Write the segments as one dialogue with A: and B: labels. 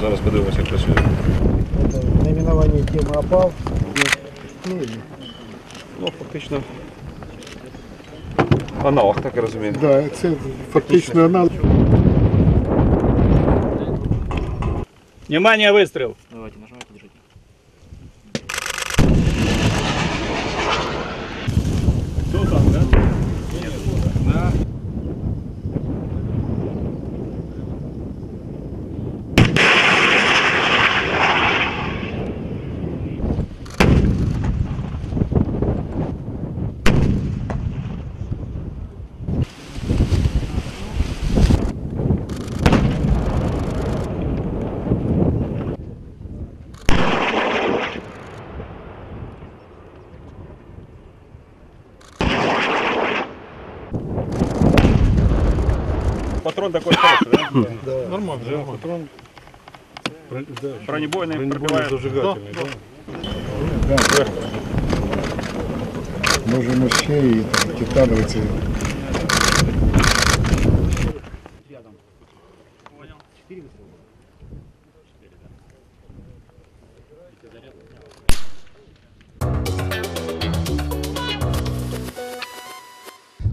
A: Зараз подивимося, як працює.
B: Это наименование темы опал. Ну, и-
A: Ну, фактично. Аналог, так я розумію.
B: Да, це фактично аналог.
C: Внимание, выстрел.
D: Давайте, нажимайте, держите.
C: Патрон такой хороший, да?
B: Нормально, да, патрон.
C: Бронебойный, пробивает.
B: зажигательный, да? Да, Можемо ще і там, титановий цей.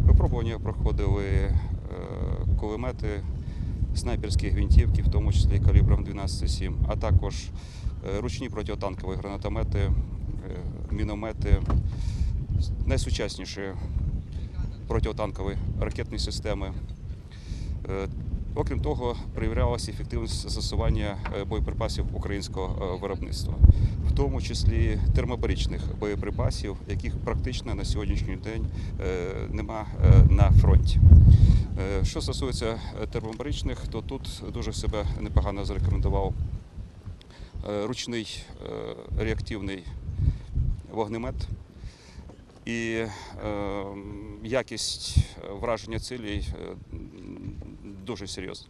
E: Випробування проходили е, кулемети, снайперські гвинтівки, в тому числі калібром 12,7, а також е, ручні протитанкові гранатомети, е, міномети, найсучасніші протитанкові ракетні системи. Е, Окрім того, перевірялася ефективність застосування боєприпасів українського виробництва, в тому числі термобаричних боєприпасів, яких практично на сьогоднішній день нема на фронті. Що стосується е, термобаричних, то тут дуже себе непогано зарекомендував е, ручний е, реактивний вогнемет. І якість враження цілей е, дуже серйозна.